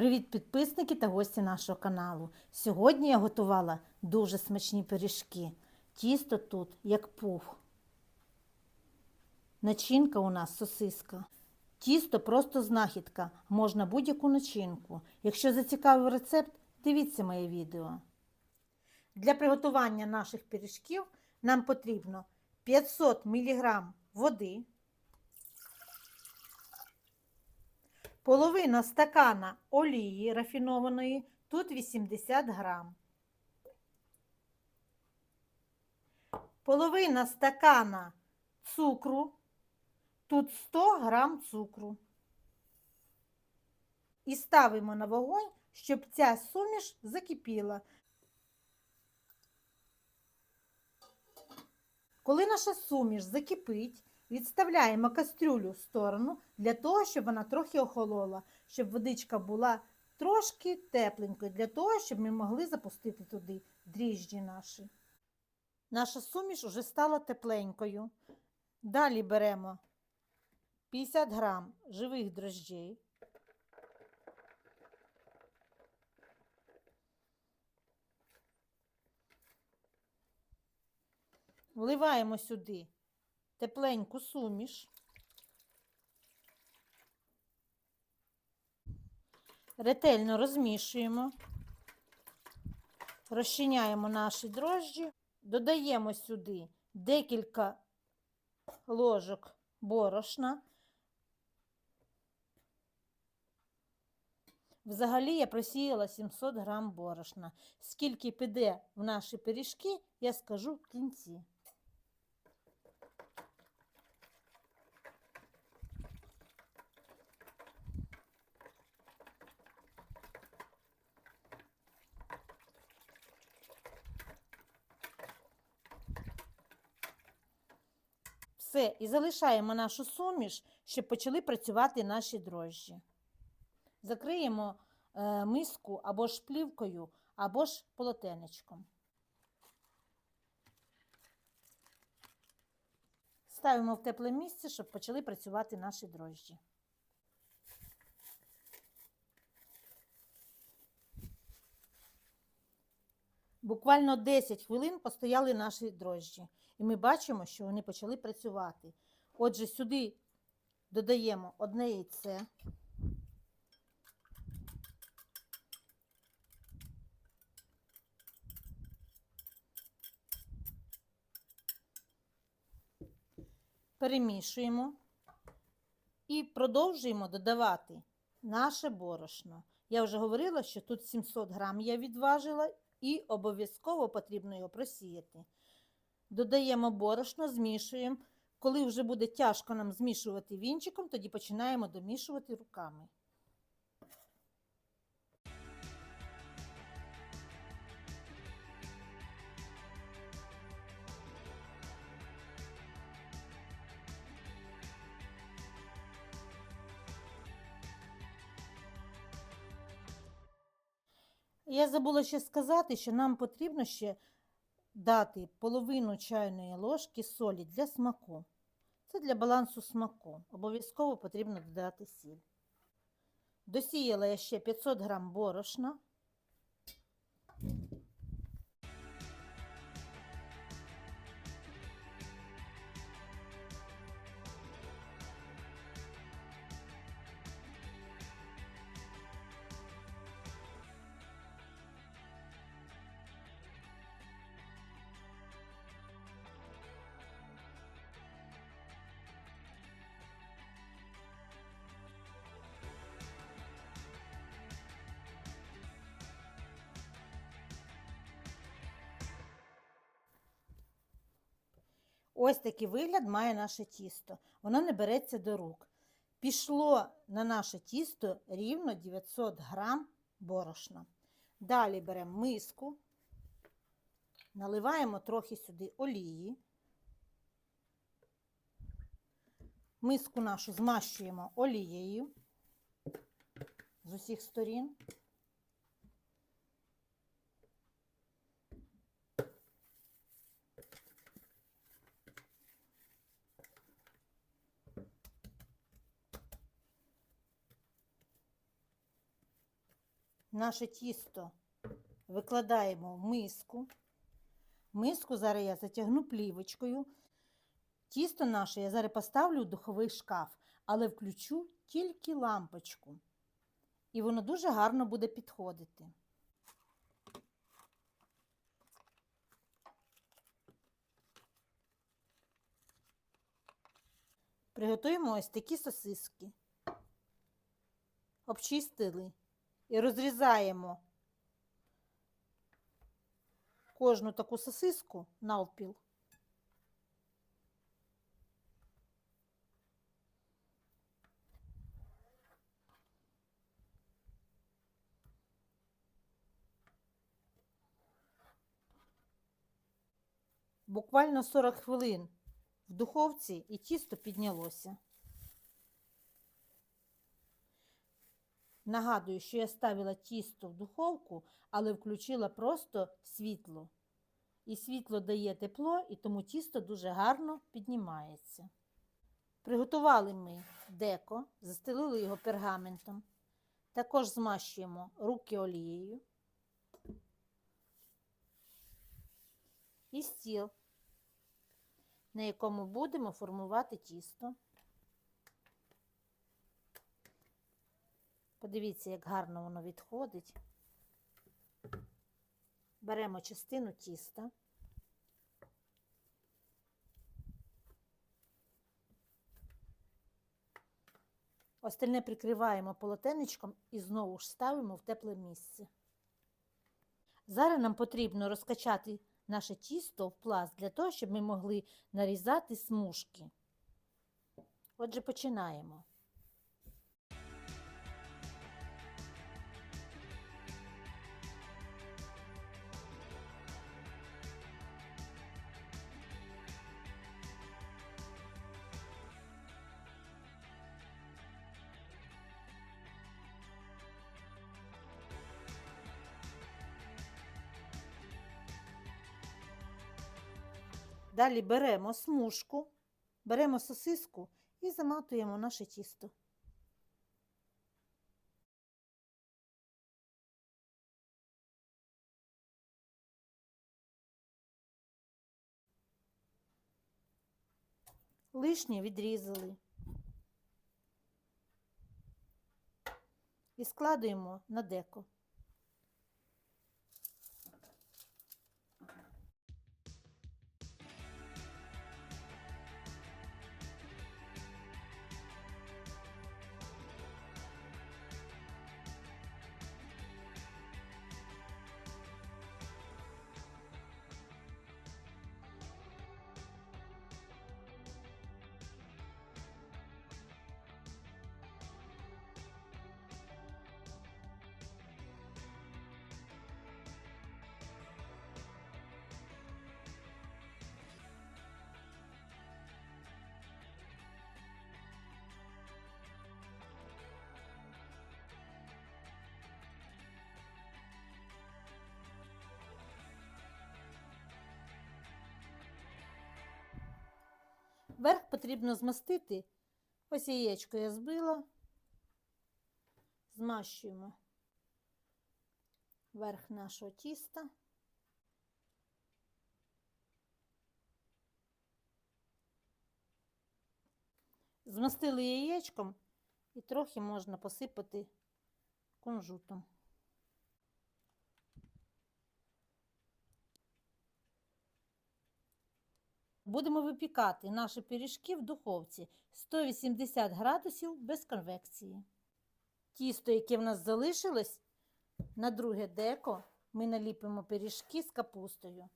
Привіт, підписники та гості нашого каналу. Сьогодні я готувала дуже смачні пиріжки. Тісто тут як пух. Начинка у нас сосиска. Тісто просто знахідка, можна будь-яку начинку. Якщо зацікавив рецепт, дивіться моє відео. Для приготування наших пиріжків нам потрібно 500 мг води, половина стакана олії рафінованої, тут 80 грам. Половина стакана цукру, тут 100 грам цукру. І ставимо на вогонь, щоб ця суміш закипіла. Коли наша суміш закипить, відставляємо кастрюлю в сторону для того, щоб вона трохи охолола, щоб водичка була трошки тепленькою, для того, щоб ми могли запустити туди дріжджі наші. Наша суміш вже стала тепленькою. Далі беремо 50 грам живих дрожджей. Вливаємо сюди тепленьку суміш. Ретельно розмішуємо, розчиняємо наші дрожжі, додаємо сюди декілька ложок борошна. Взагалі я просіяла 700 грам борошна. Скільки піде в наші пиріжки, я скажу в кінці. Все, і залишаємо нашу суміш, щоб почали працювати наші дрожжі. Закриємо е, миску або ж плівкою, або ж полотенечком. Ставимо в тепле місце, щоб почали працювати наші дрожжі. Буквально 10 хвилин постояли наші дрожжі, і ми бачимо, що вони почали працювати. Отже, сюди додаємо одне яйце. Перемішуємо і продовжуємо додавати наше борошно. Я вже говорила, що тут 700 грам я відважила і обов'язково потрібно його просіяти. Додаємо борошно, змішуємо. Коли вже буде тяжко нам змішувати вінчиком, тоді починаємо домішувати руками. Я забула ще сказати, що нам потрібно ще дати половину чайної ложки солі для смаку. Це для балансу смаку. Обов'язково потрібно додати сіль. Досіяла я ще 500 грам борошна. Ось такий вигляд має наше тісто. Воно не береться до рук. Пішло на наше тісто рівно 900 грам борошна. Далі беремо миску, наливаємо трохи сюди олії. Миску нашу змащуємо олією з усіх сторін. Наше тісто викладаємо в миску. Миску зараз я затягну плівочкою. Тісто наше я зараз поставлю в духовий шкаф, але включу тільки лампочку. І воно дуже гарно буде підходити. Приготуємо ось такі сосиски. Обчистили і розрізаємо кожну таку сосиску навпіл. Буквально 40 хвилин в духовці і тісто піднялося. Нагадую, що я ставила тісто в духовку, але включила просто світло. І світло дає тепло, і тому тісто дуже гарно піднімається. Приготували ми деко, застелили його пергаментом. Також змащуємо руки олією. І стіл, на якому будемо формувати тісто. Подивіться, як гарно воно відходить. Беремо частину тіста. Остальне прикриваємо полотенечком і знову ж ставимо в тепле місце. Зараз нам потрібно розкачати наше тісто в пласт для того, щоб ми могли нарізати смужки. Отже, починаємо. Далі беремо смужку, беремо сосиску і заматуємо наше тісто. Лишнє відрізали. І складуємо на деко. Верх потрібно змастити. Ось яєчко я збила. Змащуємо верх нашого тіста. Змастили яєчком і трохи можна посипати кунжутом. Будемо випікати наші пиріжки в духовці 180 градусів без конвекції. Тісто, яке в нас залишилось, на друге деко ми наліпимо пиріжки з капустою.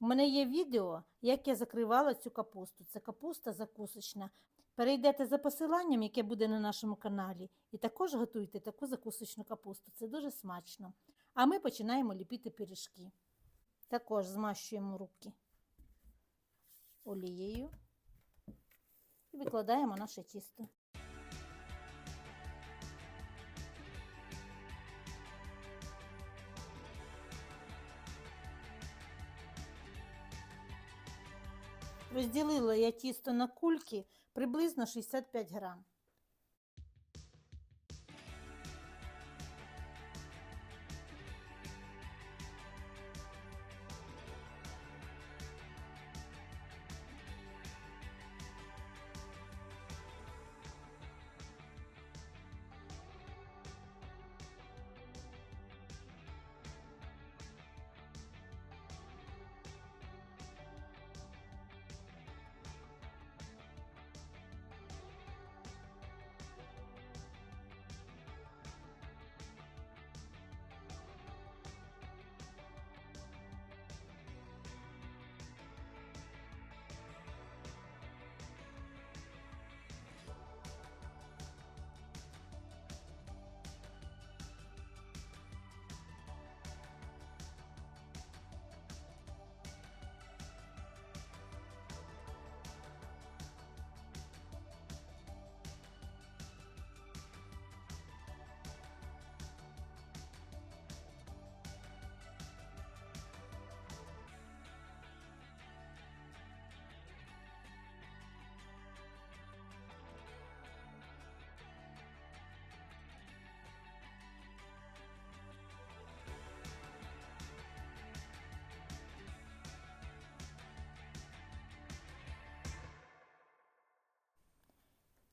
У мене є відео, як я закривала цю капусту. Це капуста закусочна. Перейдете за посиланням, яке буде на нашому каналі, і також готуйте таку закусочну капусту. Це дуже смачно. А ми починаємо ліпити пиріжки. Також змащуємо руки олією і викладаємо наше тісто. Розділила я тісто на кульки приблизно 65 грам.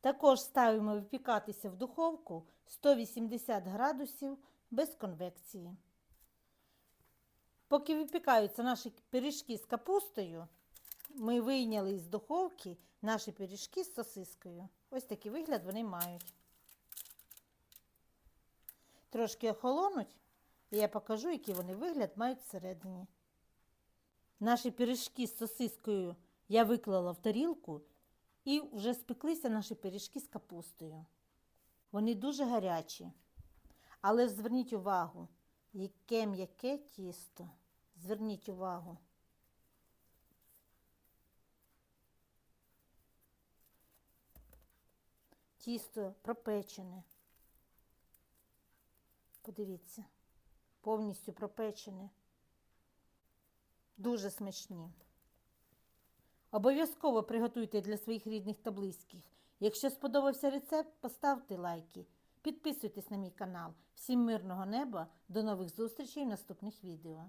Також ставимо випікатися в духовку 180 градусів без конвекції. Поки випікаються наші пиріжки з капустою, ми вийняли з духовки наші пиріжки з сосискою. Ось такий вигляд вони мають. Трошки охолонуть, і я покажу, який вони вигляд мають всередині. Наші пиріжки з сосискою я виклала в тарілку і вже спеклися наші пиріжки з капустою. Вони дуже гарячі. Але зверніть увагу, яке м'яке тісто. Зверніть увагу. Тісто пропечене. Подивіться, повністю пропечене. Дуже смачні. Обов'язково приготуйте для своїх рідних та близьких. Якщо сподобався рецепт, поставте лайки. Підписуйтесь на мій канал. Всім мирного неба. До нових зустрічей в наступних відео.